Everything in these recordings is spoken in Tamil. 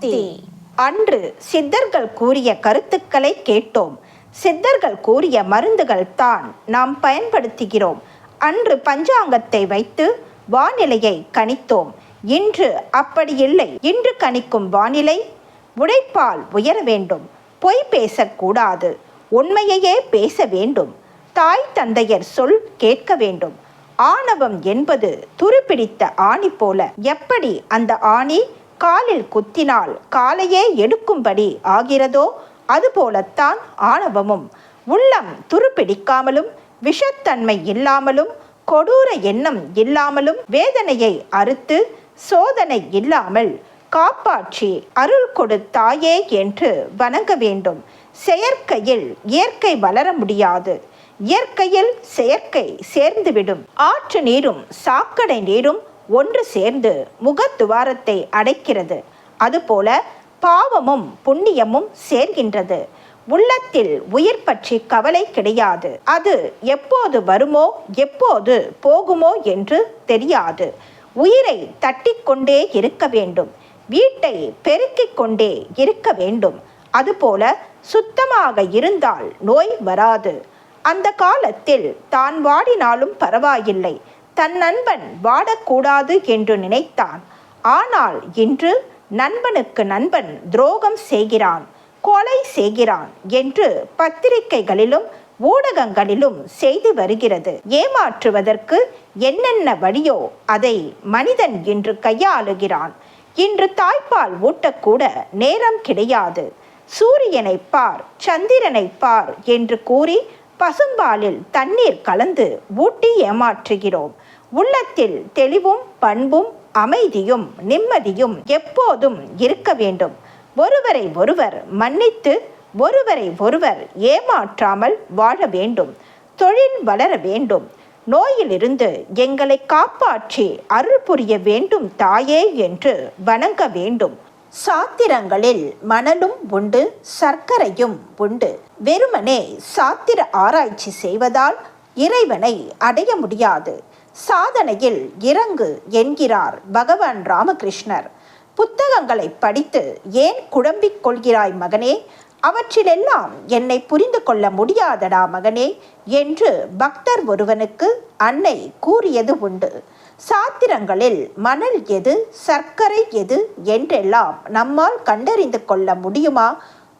சக்தி. அன்று சித்தர்கள் கூறிய கருத்துக்களை கேட்டோம். சித்தர்கள் கூறிய மருந்துகள் தான் நாம் பயன்படுத்துகிறோம். அன்று பஞ்சாங்கத்தை வைத்து வானிலையை கணித்தோம். இன்று அப்படி இல்லை. இன்று கணிக்கும் வானிலை உழைப்பால் உயர வேண்டும். பொய் பேசக்கூடாது. உண்மையையே பேச வேண்டும். தாய் தந்தையர் சொல் கேட்க வேண்டும். ஆணவம் என்பது துருப்பிடித்த ஆணி போல. எப்படி அந்த ஆணி காலில் குத்தினால் காலையே எடுக்கும்படி ஆகிறதோ? அதுபோலத்தான் ஆணவமும். உள்ளம் துருப்பிடிக்காமலும் விஷத்தன்மை இல்லாமலும் கொடூர எண்ணம் இல்லாமலும் வேதனையை அறுத்து சோதனை இல்லாமல் காப்பாற்றி அருள் கொடுத்தாயே என்று வணங்க வேண்டும். செயற்கையில் இயற்கை வளர முடியாது. இயற்கையில் செயற்கை சேர்ந்துவிடும். ஆற்று நீரும் சாக்கடை நீரும் ஒன்று சேர்ந்து முகத்துவாரத்தை அடைக்கிறது. அதுபோல பாவமும் புண்ணியமும் சேர்கின்றது. உள்ளத்தில் உயிர் பற்றி கவலை கிடையாது. அது எப்போது வருமோ எப்போது போகுமோ என்று தெரியாது. உயிரை தட்டிக்கொண்டே இருக்க வேண்டும். வீட்டை பெருக்கிக் கொண்டே இருக்க வேண்டும். அதுபோல சுத்தமாக இருந்தால் நோய் வராது. அந்த காலத்தில் தான் வாடினாலும் பரவாயில்லை. தன் நண்பன் வாடக்கூடாது என்று நினைத்தான். ஆனால் இன்று நண்பனுக்கு நண்பன் துரோகம் செய்கிறான் கொலை செய்கிறான் என்று பத்திரிகைகளிலும் ஊடகங்களிலும் செய்து வருகிறது. ஏமாற்றுவதற்கு என்னென்ன வழியோ அதை மனிதன் இன்று கையாளுகிறான். இன்று தாய்ப்பால் ஊட்டக்கூட நேரம் கிடையாது. சூரியனை பார் சந்திரனை பார் என்று கூறி பசும்பாலில் தண்ணீர் கலந்து ஊட்டி ஏமாற்றுகிறோம். உள்ளத்தில் தெளிவும் பண்பும் அமைதியும் நிம்மதியும் எப்போதும் இருக்க வேண்டும். ஒருவரை ஒருவர் மன்னித்து ஒருவரை ஒருவர் ஏமாற்றாமல் வாழ வேண்டும். தொழில் வளர வேண்டும். நோயிலிருந்து எங்களை காப்பாற்றி அருள் புரிய வேண்டும் தாயே என்று வணங்க வேண்டும். சாத்திரங்களில் மணலும் உண்டு சர்க்கரையும் உண்டு. வெறுமனே சாத்திர ஆராய்ச்சி செய்வதால் இறைவனை அடைய முடியாது. சாதனையில் இறங்கு என்கிறார் பகவான் ராமகிருஷ்ணர். புத்தகங்களை படித்து ஏன் குழம்பிக் கொள்கிறாய் மகனே? அவற்றிலெல்லாம் என்னை புரிந்து கொள்ள முடியாதடா மகனே? என்று பக்தர் ஒருவனுக்கு அன்னை கூறியது உண்டு. சாத்திரங்களில் மணல் எது சர்க்கரை எது என்றெல்லாம் நம்மால் கண்டறிந்து கொள்ள முடியுமா?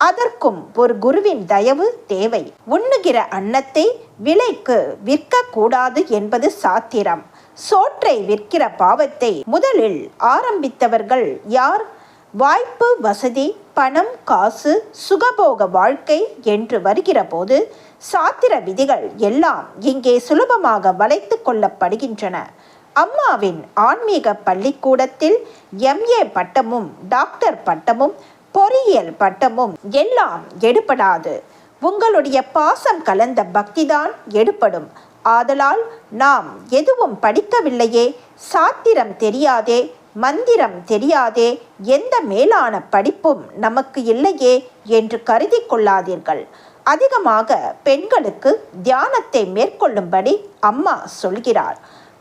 அதற்கும் ஒரு குருவின் தயவு தேவை. உண்ணுகிற அன்னத்தை விலைக்கு விற்கக்கூடாது என்பது சாத்திரம். சோற்றை விற்கிற பாவத்தை முதலில் ஆரம்பித்தவர்கள் யார்? வாய்ப்பு வசதி பணம் காசு சுகபோக வாழ்க்கை என்று வருகிற போது சாத்திர விதிகள் எல்லாம் இங்கே சுலபமாக வளைத்து கொள்ளப்படுகின்றன. அம்மாவின் ஆன்மீக பள்ளிக்கூடத்தில் எம்ஏ பட்டமும் டாக்டர் பட்டமும் பொறியியல் பட்டமும் எல்லாம் எடுபடாது. உங்களுடைய பாசம் கலந்த பக்திதான் எடுப்படும் ஆதலால் நாம் எதுவும் படிக்கவில்லையே சாத்திரம் தெரியாதே மந்திரம் தெரியாதே எந்த மேலான படிப்பும் நமக்கு இல்லையே என்று கருதி கொள்ளாதீர்கள். அதிகமாக பெண்களுக்கு தியானத்தை மேற்கொள்ளும்படி அம்மா சொல்கிறார்.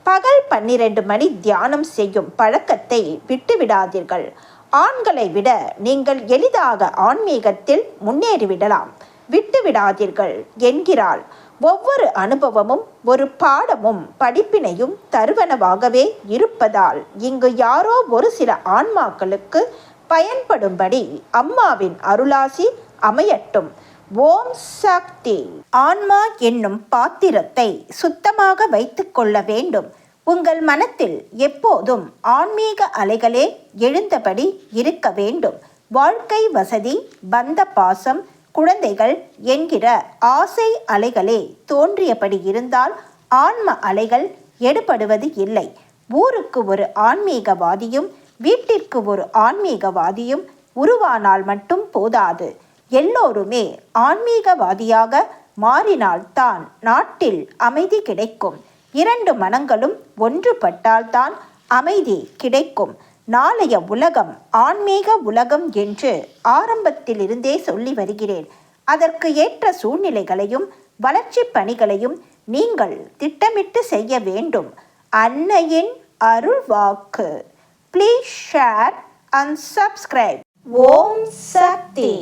பகல் பன்னிரண்டு மணி தியானம் செய்யும் பழக்கத்தை விட்டுவிடாதீர்கள். ஆண்களை விட நீங்கள் எளிதாக ஆன்மீகத்தில் முன்னேறிவிடலாம். விட்டுவிடாதீர்கள் என்கிறாள். ஒவ்வொரு அனுபவமும் ஒரு பாடமும் படிப்பினையும் தருவனவாகவே இருப்பதால் இங்கு யாரோ ஒரு சில ஆன்மாக்களுக்கு பயன்படும்படி அம்மாவின் அருளாசி அமையட்டும். ஓம் சக்தி. ஆன்மா என்னும் பாத்திரத்தை சுத்தமாக வைத்துக் கொள்ள வேண்டும். உங்கள் மனத்தில் எப்போதும் ஆன்மீக அலைகளே எழுந்தபடி இருக்க வேண்டும். வாழ்க்கை வசதி பந்த பாசம் குழந்தைகள் என்கிற ஆசை அலைகளே தோன்றியபடி இருந்தால் ஆன்ம அலைகள் எடுபடுவது இல்லை. ஊருக்கு ஒரு ஆன்மீகவாதியும் வீட்டிற்கு ஒரு ஆன்மீகவாதியும் உருவானால் மட்டும் போதாது. எல்லோருமே ஆன்மீகவாதியாக மாறினால்தான் நாட்டில் அமைதி கிடைக்கும். இரண்டு மனங்களும் ஒன்றுபட்டால்தான் அமைதி கிடைக்கும். நாளைய உலகம் ஆன்மீக உலகம் என்று ஆரம்பத்திலிருந்தே சொல்லி வருகிறேன். அதற்கு ஏற்ற சூழ்நிலைகளையும் வளர்ச்சி பணிகளையும் நீங்கள் திட்டமிட்டு செய்ய வேண்டும். அன்னையின் அருள் வாக்கு. Please share and subscribe Om Sakthi.